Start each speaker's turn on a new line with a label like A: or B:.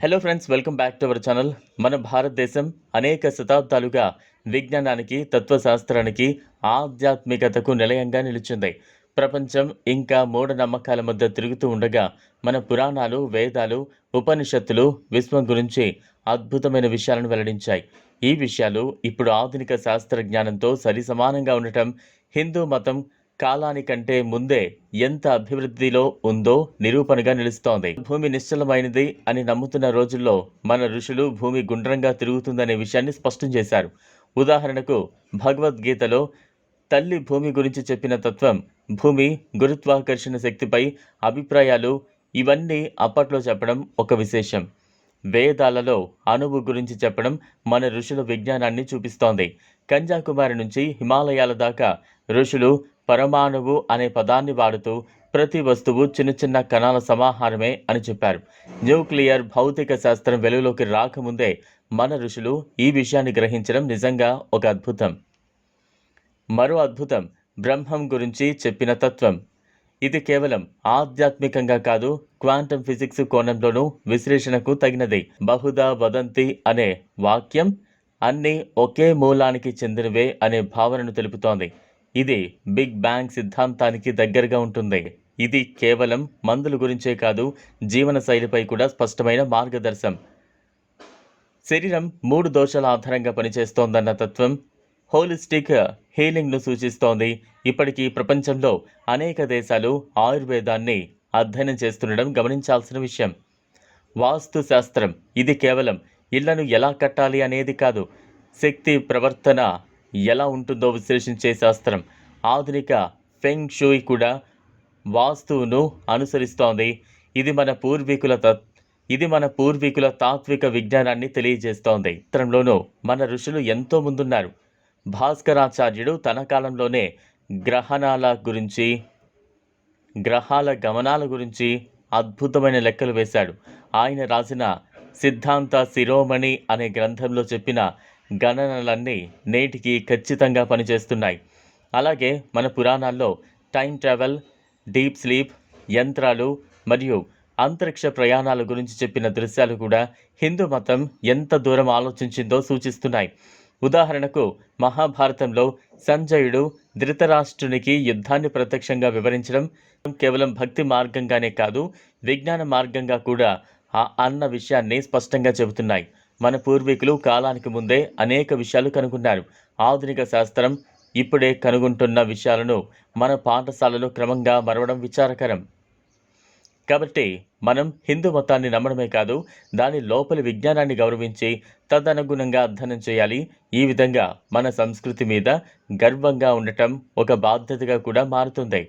A: Hello friends welcome back to our channel మన భారతదేశం అనేక శతాబ్దాలుగా విజ్ఞానానికి తత్వశాస్త్రానికి ఆధ్యాత్మికతకు నిలయంగా నిలిచింది. ప్రపంచం ఇంకా మూఢనమ్మకాల మధ్య తిరుగుతూ ఉండగా మన పురాణాలు వేదాలు ఉపనిషత్తులు విశ్వం గురించి అద్భుతమైన విషయాలను వెల్లడించాయి. ఈ విషయాలు ఇప్పుడు ఆధునిక శాస్త్ర జ్ఞానంతో సరిసమానంగా ఉండటం హిందూ మతం కాలానికంటే ముందే ఎంత అభివృద్ధిలో ఉందో నిరూపణగా నిలుస్తోంది. భూమి నిశ్చలమైనది అని నమ్ముతున్న రోజుల్లో మన ఋషులు భూమి గుండ్రంగా తిరుగుతుందనే విషయాన్ని స్పష్టం చేశారు. ఉదాహరణకు భగవద్గీతలో తల్లి భూమి గురించి చెప్పిన తత్వం భూమి గురుత్వాకర్షణ శక్తిపై అభిప్రాయాలు ఇవన్నీ అప్పట్లో చెప్పడం ఒక విశేషం. వేదాలలో అణువు గురించి చెప్పడం మన ఋషుల విజ్ఞానాన్ని చూపిస్తోంది. కన్యాకుమారి నుంచి హిమాలయాల దాకా ఋషులు పరమాణువు అనే పదాన్ని వాడుతూ ప్రతి వస్తువు చిన్న చిన్న కణాల సమాహారమే అని చెప్పారు. న్యూక్లియర్ భౌతిక శాస్త్రం వెలుగులోకి రాకముందే మన ఋషులు ఈ విషయాన్ని గ్రహించడం నిజంగా ఒక అద్భుతం. మరో అద్భుతం బ్రహ్మం గురించి చెప్పిన తత్వం. ఇది కేవలం ఆధ్యాత్మికంగా కాదు క్వాంటం ఫిజిక్స్ కోణంలోనూ విశ్లేషణకు తగినది. బహుదా వదంతి అనే వాక్యం అన్నీ ఒకే మూలానికి చెందినవే అనే భావనను తెలుపుతోంది. ఇది బిగ్ బ్యాంగ్ సిద్ధాంతానికి దగ్గరగా ఉంటుంది. ఇది కేవలం మందుల గురించే కాదు జీవన శైలిపై కూడా స్పష్టమైన మార్గదర్శం. శరీరం మూడు దోషాల ఆధారంగా పనిచేస్తోందన్న తత్వం హోలిస్టిక్ హీలింగ్ను సూచిస్తోంది. ఇప్పటికీ ప్రపంచంలో అనేక దేశాలు ఆయుర్వేదాన్ని అధ్యయనం చేస్తుండడం గమనించాల్సిన విషయం. వాస్తు శాస్త్రం ఇది కేవలం ఇళ్ళను ఎలా కట్టాలి అనేది కాదు శక్తి ప్రవర్తన ఎలా ఉంటుందో విశ్లేషించే శాస్త్రం. ఆధునిక ఫెంగ్ షూయి కూడా వాస్తువును అనుసరిస్తోంది. ఇది మన పూర్వీకుల తత్ ఇది మన పూర్వీకుల తాత్విక విజ్ఞానాన్ని తెలియజేస్తోంది. చిత్రంలోనూ మన ఋషులు ఎంతో ముందున్నారు. భాస్కరాచార్యుడు తన కాలంలోనే గ్రహణాల గురించి గ్రహాల గమనాల గురించి అద్భుతమైన లెక్కలు వేశాడు. ఆయన రాసిన సిద్ధాంత శిరోమణి అనే గ్రంథంలో చెప్పిన గణనలన్నీ నేటికి ఖచ్చితంగా పనిచేస్తున్నాయి. అలాగే మన పురాణాల్లో టైం ట్రావెల్ డీప్ స్లీప్ యంత్రాలు మరియు అంతరిక్ష ప్రయాణాల గురించి చెప్పిన దృశ్యాలు కూడా హిందూ మతం ఎంత దూరం ఆలోచించిందో సూచిస్తున్నాయి. ఉదాహరణకు మహాభారతంలో సంజయుడు ధృతరాష్ట్రునికి యుద్ధాన్ని ప్రత్యక్షంగా వివరించడం కేవలం భక్తి మార్గంగానే కాదు విజ్ఞాన మార్గంగా కూడా అన్న విషయాన్ని స్పష్టంగా చెబుతున్నాయి. మన పూర్వీకులు కాలానికి ముందే అనేక విషయాలు కనుగొన్నారు. ఆధునిక శాస్త్రం ఇప్పుడే కనుగొంటున్న విషయాలను మన పాఠశాలలో క్రమంగా మరవడం విచారకరం. కాబట్టి మనం హిందూ మతాన్ని నమ్మడమే కాదు దాని లోపలి విజ్ఞానాన్ని గౌరవించి తదనుగుణంగా అధ్యయనం చేయాలి. ఈ విధంగా మన సంస్కృతి మీద గర్వంగా ఉండటం ఒక బాధ్యతగా కూడా మారుతుంది.